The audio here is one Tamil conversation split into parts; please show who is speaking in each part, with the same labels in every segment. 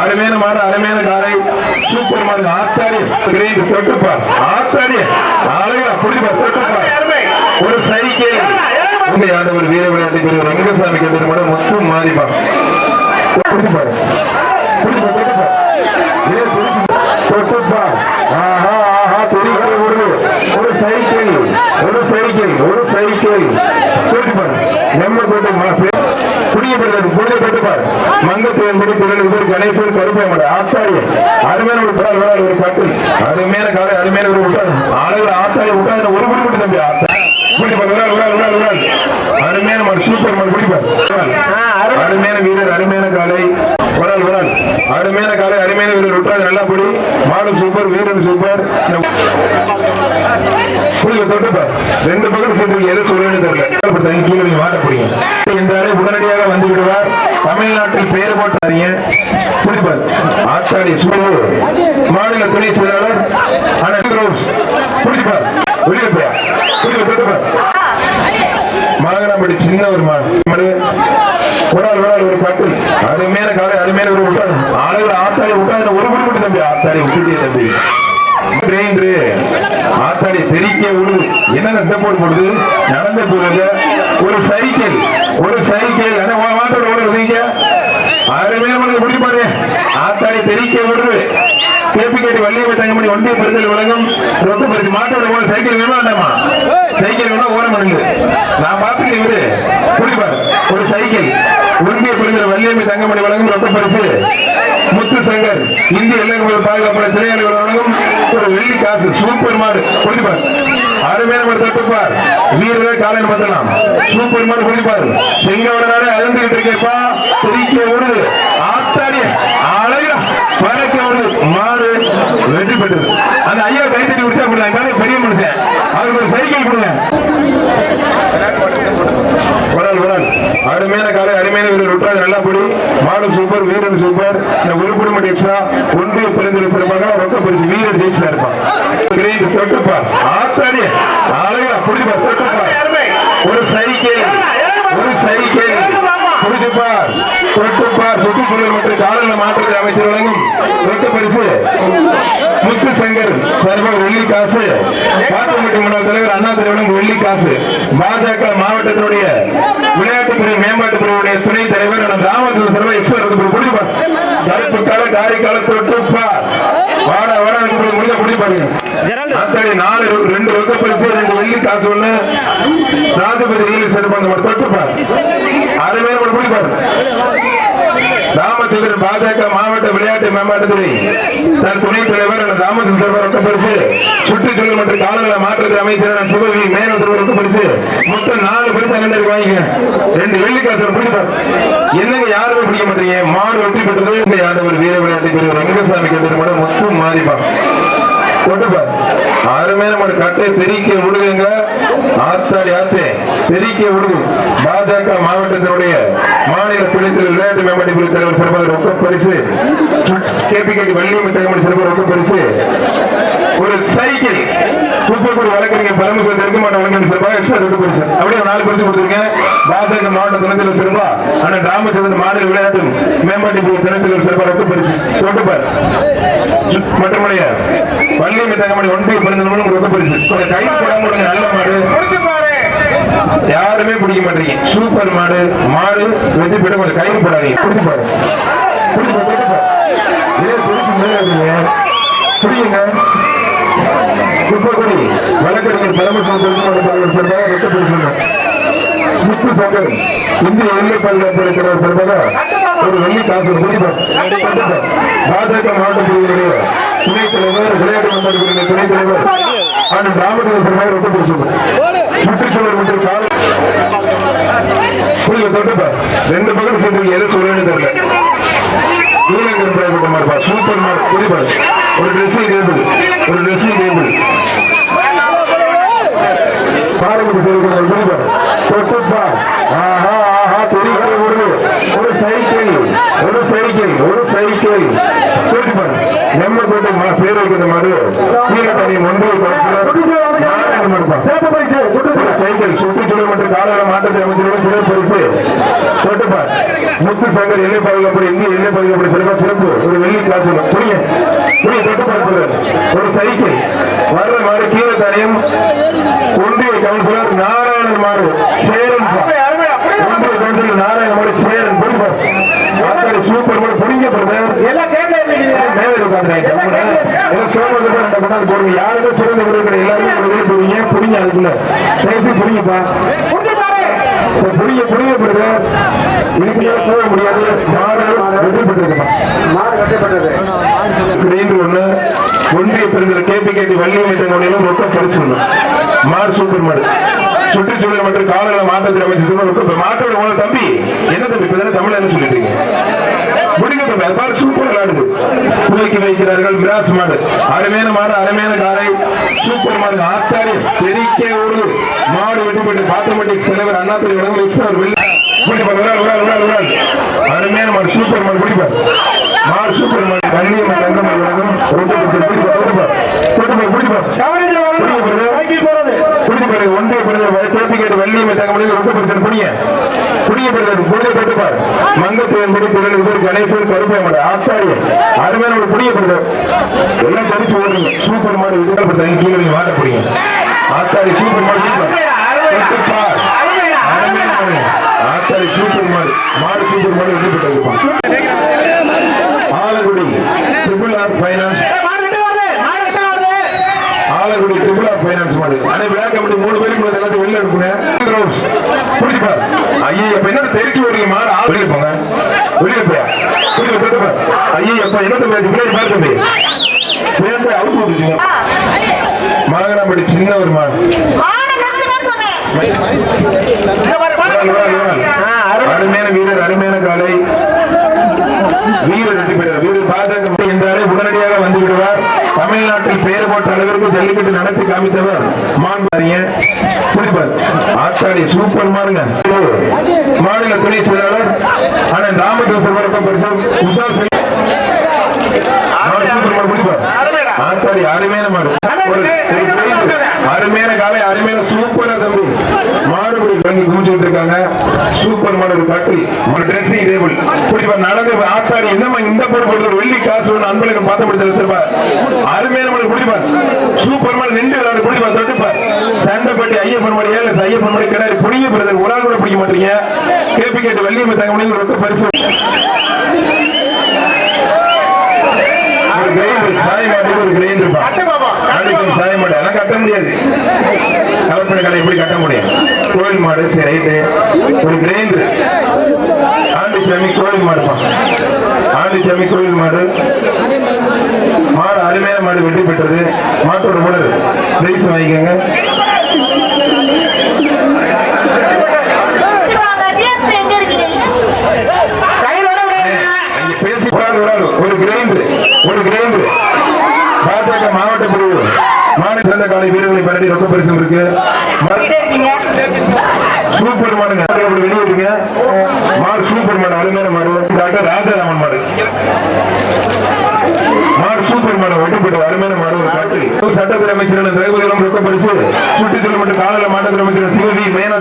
Speaker 1: அருமையான மாடு அருமையான காரை சூப்பர் மாடு ஆத்தாடி. கிரேட் தொட்டுப்பார் ஆத்தாடி அழகா புடிப்பா தொட்டுப்பார் ஒரு சைக்கிள். உண்மை ஆண்டவர் வீர விளையாட்டு பிரிவு ரங்கசாமி கேட்டு கூட மொத்தம் மாறிப்பா. ஓடுது ஒரு சைக்கிள் ஒரு சைக்கிள் ஒரு சைக்கிள். நம்ம புனித தொட்டுப்பார் மங்கத்தேன் படி குரல் இவர் கணேசன் கருப்பையமட ஆத்தாடி அருமையான ஒரு விழா ஒரு பாட்டு அருமையான காலை அருமையான ஒரு விட்டார் ஆளுகள் ஆத்தாடி விட்டாது ஒரு குடி மட்டும் தம்பி? குடிப்பார் அருமையான ஒரு சூப்பர் குடிப்பார் அருமையான வீரர் அருமையான காலை. விரால் விரால் அருமையான காலை அருமையான வீரர் விட்டாது நல்லா புடி. மாடு சூப்பர் வீரன் சூப்பர். புரியுது தொட்டுப்பார் ரெண்டு பக்கம் சேர்த்து எதை சொல்லணும்னு தெரியல தனி கீழே நீங்க மாட்ட புரியுங்க என்றாலே உடனடியாக வந்து விடுவார் தமிழ்நாட்டில் மாநில துணை செயலாளர் வெளியே போயா. மாகனாம்படி சின்ன ஒரு மாடு. விடால் ஒரு பாட்டு. அருமையான காலை அருமையான ஒரு விட்டாரு ஆளுகள் ஆத்தாடி விட்டா ஒரு குடி மட்டும் தம்பி ஆத்தாடி விட்டுட்டே தம்பி. ஆத்தாடி பெருக்கிய உழுது என்ன போடு போடுது? நடந்த போடுது ஒரு சைக்கிள். ஒரு சைக்கிள். என்ன மாட்டோட ஓடுறீங்க அருமையான மனித குடிப்பாரு ஆத்தாடி பெருக்கிய விடுது. கேபி கேட்டி வள்ளியப்ப தங்கமணி ஒன்றிய பெருந்தல் வழங்கும் ரொத்த பரிசு மாட்டோட ஓட சைக்கிள் வேணுமா சைக்கிள் வேணா ஓரம் மடங்கு நான் பார்த்துக்கிறேன் இவரு. குடிப்பாரு ஒரு சைக்கிள். ஒன்றிய பரிசல் வள்ளியம்மை தங்கமணி வழங்கும் ரொத்த பரிசு. முத்து சங்கர் இந்திய எல்லைகள் பாதுகாப்பு திரையாளர்கள் வழங்கும் ஒரு வெள்ளி காசு. சூப்பர் மாடு. குடிப்பார் அருமையான மாடு தட்டுப்பார் வீரரை காலையில் பார்த்தலாம் சூப்பர் மாடு குடிப்பார். செங்கவனால அழுந்துகிட்டு இருக்கேப்பா. திரிக்க விடுது ஆத்தாடி அழகா பறக்க விடுது மாறு வெற்றி பெற்றது. அந்த ஐயா கை தட்டி விட்டா கொடுங்க பெரிய மனுஷன். அவருக்கு ஒரு சைக்கிள் கொடுங்க. அருமையான காலை அருமையான வீரர். விட்டாது நல்லா படி. மாடு சூப்பர் வீரன் சூப்பர். இந்த உருப்படி ஒன்றிய பெருந்திர சிறப்பாக ரொக்க பரிசு வீரர் ஜெயிச்சா இருப்பான் தொட்டுப்பார் ஆத்தாடி அழகா புடிப்பா தொட்டுப்பார் ஒரு சைக்கிள் ஒரு சைக்கிள். புடிச்சுப்பார் தொட்டுப்பார் சுற்றுச்சூழல் மற்றும் காலநிலை மாற்றத்தை அமைச்சர் வழங்கும் ரொக்க பரிசு முத்து சங்கர் சார்பாக வெள்ளி காசு. பாத்துமட்டி முன்னாள் தலைவர் அண்ணா தலைவரும் வெள்ளி காசு. பாஜக மாவட்டத்தினுடைய விளையாட்டுத்துறை மேம்பாட்டுத்துறையுடைய துணை தலைவர் நம்ம ராமச்சந்திர சர்மா எக்ஸ்ட்ரா குடிப்பார் கருப்பு கால காரி கால தொட்டுப்பார் வாட வாட முடிஞ்ச குடிப்பாருங்க ஆத்தாடி நாலு ரெண்டு பரிசு ரெண்டு வெள்ளி காசு ஒண்ணு. ராஜபதி ரயில் ராமச்சந்திரன் பாஜக மாவட்ட விளையாட்டு மேம்பாட்டுத்துறை. தன் துணைத் தலைவர் ராமச்சந்திரன் ரொக்க பரிசு. சுற்றுச்சூழல் மற்றும் காலநிலை மாற்றத்தை அமைச்சர் சிவவி மேனவர் ரொக்க பரிசு. மொத்தம் நாலு பரிசு அண்ணன் வாங்கிக்க ரெண்டு வெள்ளிக்காசு பிடிப்பார் என்னங்க யாருமே பிடிக்க மாட்டீங்க? மாடு வெற்றி பெற்றது இந்த ஆண்டவர் வீர விளையாட்டு ரங்கசாமி கூட மொத்தம் மாறிப்பான் கொண்டுப்பார் அருமையான நம்ம கட்டை தெரிக்க விடுதுங்க ஆத்தாடி ஆத்தே தெரிக்க விடுது பாஜக மாவட்டத்தினுடைய மாநில துணைத்தல் விளையாட்டு மேம்பாட்டு குழு தலைவர் சிறப்பாக ரொக்க பரிசு. கேபி கேடி வள்ளியம்மன் தகவல் சிறப்பாக ரொக்க பரிசு. ஒரு சைக்கிள். தூத்துக்குடி வழக்கறிஞர் பரமசிவம் தெற்கு மாவட்ட வழக்கறிஞர் சிறப்பாக எக்ஸ்ட்ரா ரொக்க பரிசு அப்படியே நாலு பரிசு கொடுத்துருக்கேன். பாஜக மாவட்ட துணைத்தலைவர் சிறப்பா அண்ணன் ராமச்சந்திரன் மாநில விளையாட்டு மேம்பாட்டு பிரிவு துணைத்தலைவர் சிறப்பாக ரொக்க பரிசு தொட்டுப்பார் மட்டுமடைய வள்ளியம்மை தங்கமணி ஒன்றிய பிறந்தவங்களும் ரொக்க பரிசு. கை போடாம நல்ல மாடு. யாருமே பிடிக்க மாட்டீங்க. சூப்பர் மாடு மாடு வெற்றி பெற்ற கொஞ்சம் கயிறு போடாதீங்க. பிடிச்சு பாரு. பிடிச்சு பாரு, பிடிச்சு பாரு. இதே பிடிச்சு மேலே இருக்கீங்க. பிடிங்க குப்பக்குடி வழக்கறிஞர் பரமசிவம் சார்பாக வெட்ட முத்து சங்கர் இந்திய எல்லை பாதுகாப்பு சார்பாக ஒரு வெள்ளி காசு பிடிப்பார் பாஜக மாவட்ட பிரிவினுடைய துணைத் தலைவர் விளையாட்டு மேம்பாட்டு துணைத் தலைவர் ஆனால் ராமதேவ சார்பாக வெட்ட சுற்றுச்சூழல் மற்றும் கால ரெண்டு பக்கம் எதை தெரியல. நீலங்கர் பிரைவேட் மார்பா சூப்பர் மார்க் புரியுது ஒரு ட்ரெஸ்ஸிங் டேபிள் ஒரு ட்ரெஸ்ஸிங் டேபிள் பாரம்பரிய சொல்லுங்கள் புரியுது தொட்டுப்பா ஆஹா ஆஹா தெரிவிக்க விடுது ஒரு சைக்கிள் ஒரு சைக்கிள் ஒரு சைக்கிள் தொட்டுப்பா நம்ம கொண்டு பேர் வைக்கிற மாதிரி. கீழே தனி ஒன்றிய மாடுப்பா ஒரு சைக்கிள் சுற்றுச்சூழல் மற்றும் காலநிலை மாற்றத்தை அமைச்சரோட சிறப்பு பரிசு. முத்து சங்கர் எல்லை பாதுகாப்பு இந்திய எல்லை பாதுகாப்பு சிறப்பா சிறப்பு. ஒரு வெள்ளி புரிய புரிய ஒரு சைக்கிள். வர்ற கீழே ஒன்றிய கவுன்சிலர் நாராயணன் மாறு நாராயணன் மாறு சேரன் புரிப்பா ஆத்தாடி சூப்பர் மாடு ரெண்டு கொண்டாந்து போடுங்க. யாருக்கும் சிறந்த விருதுகளை எல்லாருமே போவீங்க புரிங்க அதுக்குள்ள? பேசி புரியுப்பா புரிய புரிய போடுது போக முடியாது. மாடு வெற்றி பெற்றிருக்கா கிரீன் ஒண்ணு. ஒன்றிய பெருந்தல் கேபி கேட்டி வள்ளியமைத்தங்கோடையிலும் ரொக்க பரிசு மாடு சூப்பர் மாடு. சுற்றுச்சூழல் மற்றும் காலநிலை மாற்றத்தில் அமைச்சர் மாட்டோட உன தம்பி. என்ன தம்பி? இப்ப தமிழ் என்ன சொல்லிட்டு இருக்கீங்க முடிங்க தம்பி. அது பாரு சூப்பர் விளையாடுது துவக்கி வைக்கிறார்கள் மாடு. அருமையான மாடு அருமையான காரை சூப்பர் மாடு. ஆத்தாரி தெறிக்க ஒரு மாடு வெட்டி போட்டு பாத்தமட்டிக் செலவர் அண்ணாத்துறை வழங்கும் எக்ஸ்ட்ரா விழா அருமையான மாடு சூப்பர் மாடு. பிடிப்பார் மாடு சூப்பர் மாடு. வள்ளிய மாடு அந்த மாடு வழங்கும் ரொம்ப பிடிப்பார் பிடிப்பார் பிடிப்பார் பிடிப்பார் ஒன்றிய பிறந்த தேப்பி கேட்டு வள்ளியமை தங்க முடியும் ரொம்ப பிடிச்சது புடிய புடிய பிறகு புடிய கட்டுப்பார் மங்கத்தேன் படி பிறகு இவர் கணேசன் கருப்பை மாடு ஆச்சாரிய அருமையான ஒரு புடிய பிறகு எல்லாம் பறிச்சு ஓடுங்க. சூப்பர் மாடு விஜயப்படுத்த கீழே நீங்க மாட்ட புடிங்க ஆச்சாரி சூப்பர் மாடு. அருமையான மாடு ஆச்சாரி சூப்பர் மாடு. மாடு சூப்பர் மாடு Vijayapattu Alangudi triple R finance Alangudi triple ஆனா விழா கமிட்டி மூணு பேருக்கு எல்லாத்தையும் வெளில எடுக்கணும் புரிஞ்சுப்பா ஐயா என்ன தெரிச்சு ஓடுங்க மாடு? ஆள் போங்க. போயா? ஐயா என்ன தம்பி பின்னாடி பாரு தம்பி? பின்னாடி அவுட் சின்ன ஒரு மாடு. அருமையான வீரர் அருமையான காலை. வீரர் வெற்றி பெற்றார். வீரர் போட்ட அளவிற்கு ஜல்லிக்கட்டு நடத்தி காமித்தவர் ஆத்தாடி சூப்பர் மாறுங்க மாநில துணை செயலாளர் ஆனா ராமதாசர் வரப்ப பரிசு உஷா செல்வி மாடு சூப்பர் மாடு பிடிப்பார் ஆத்தாடி அருமையான மாடு. அருமையான காலை அருமையான சூப்பரா தம்பி. மாடுபடி வாங்கி குமிச்சுட்டு இருக்காங்க. சூப்பர் மாடு ஒரு கட்டில் ஒரு ட்ரெஸ்ஸிங் டேபிள் பிடிப்பார் நடந்து ஆத்தாடி என்னமா இந்த ஒரு வெள்ளி காசு ஒன்று அன்பளுக்கு பார்த்து அருமையான மாடு பிடிப்பார் சூப்பர் மாடு நின்று விளையாடு பிடிப்பார் தொட்டுப்பார். சண்டைப்பட்டி ஐயப்பன் மாடு ஏழு ஐயப்பன் மாடு கிடையாது பிடிங்க பிறகு ஒரு ஆள் கூட பிடிக்க மாட்டீங்க. கேபி கேட்டு வெள்ளியம்மை தங்க முடியும் ரொம்ப பரிசு. ஒரு கிரைண்டர் சாய் மாட்டுக்கு ஒரு கிரைண்டர் அடிக்கும் சாய் மாடு அதெல்லாம் கட்ட முடியாது. கலப்பண கடை எப்படி கட்ட முடியும்? கோயில் மாடு சரி ரைட்டு ஒரு கிரைண்டர். ஆண்டிச்சாமி கோயில் மாடுப்பா. ஆண்டிச்சாமி கோயில் மாடு. மாடு அருமையான மாடு வெற்றி பெற்றது. மாட்டோட மாடு. பிரைஸ் வாங்கிக்கோங்க. பேசி ஒரு ஆள், ஒரு கிரைண்டு ஒரு கிரைண்டர் ஒரு கிரைண்டர் பாஜக மாவட்ட பிரிவு. மாநில சிறந்த காலை வீரர்களை பரடி ரொக்க பரிசு இருக்கு. சூப்பர் மாடுங்க. அப்படி வெளியே விடுங்க மாடு சூப்பர் மாடு அருமையான மாடு. டாக்டர் ராஜாராமன் மாடு மாடு சூப்பர் மாடு ஒட்டுப்பட்டு அருமையான மாடு ஒரு காட்டு அமைச்சர்கள் பரிசு சுற்றுச்சூழல் மற்றும் அமைச்சர் சிவவி மேனா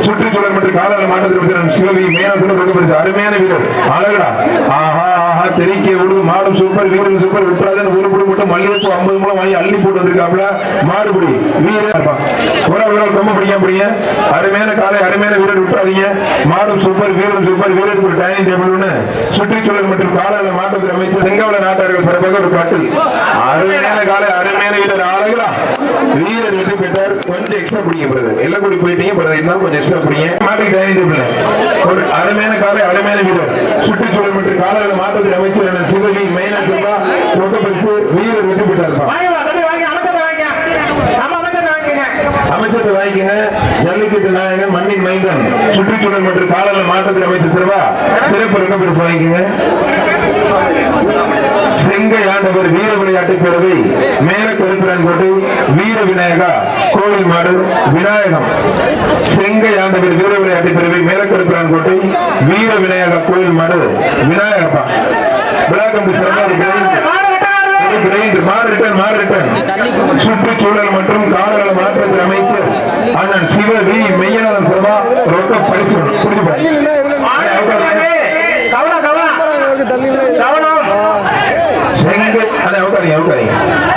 Speaker 1: சுற்றுச்சூழல் மற்றும் அமைச்சர் சிவவி மேனா சிறப்பு பரிசு அருமையான வீரர் அழகடா ஆஹா ஆஹா விடு மாடும் சூப்பர் வீரன் சூப்பர் விட்டுறாதன் ஒரு புடி மட்டும் மல்லிகைப்பூ ஐம்பது மூலம் வாங்கி அள்ளி போட்டு வந்திருக்காப்ல மாடுபடி வீரர் உறவு ரொம்ப பிடிக்காம பிடிங்க. அருமையான காலை அருமையான வீரர் விட்டுறாதீங்க மாடும் சூப்பர் வீரன் சூப்பர் வீரருக்கு ஒரு டைனிங் டேபிள் ஒன்று சுற்றுச்சூழல் மற்றும் காலநிலை மாற்றத்தில் அமைச்சர் செங்கவள நாட்டார்கள் சிறப்பாக ஒரு பாட்டில் அருமையான காலை அருமையான வீரர் வீரர் வெற்றி பெற்றார். கொஞ்சம் எக்ஸ்ட்ரா பிடிங்க பிரதர் எல்லாம் கூடி போயிட்டீங்க பிரதர் இருந்தாலும் கொஞ்சம் எக்ஸ்ட்ரா பிடிங்க மாட்டுக்கு டைனிங் டேபிள் ஒரு அருமையான காலை அருமையான வீரர் சுற்றுச்சூழல் மற்றும் காலநிலை மாற்றத்துறை அமைச்சர் சிவகி மெயினா சிவா ரொக்க பரிசு. வீரர் வெற்றி பெற்றார் அமைச்சர் வாங்கிக்கங்க. ஜல்லிக்கட்டு நாயகன் மண்ணின் மைந்தன். சுற்றுச்சூழல் மற்றும் காலநிலை மாற்றத்தில் அமைச்சர் சிறப்பு ரொம்ப பெருசு வாங்கிக்கங்க. செங்கை ஆண்டவர் வீர விளையாட்டு பேரவை மேல கருப்பிரான்கோட்டை வீர விநாயகா கோவில் மாடு விநாயகம். செங்கை ஆண்டவர் வீர விளையாட்டு பேரவை மேல கருப்பிரான்கோட்டை வீர விநாயகா கோவில் மாடு விநாயகப்பா. விழாக்கம்பி சிறப்பாக சுற்றுச்சூழல் மற்றும் காலநிலை மாற்றத்தை அமைச்சர் அண்ணன் சிவ வி மெய்யநாதன் சபா ரொக்க பரிசு. புரிஞ்சு
Speaker 2: கவனம் கவனம்
Speaker 1: carinha, é o carinha.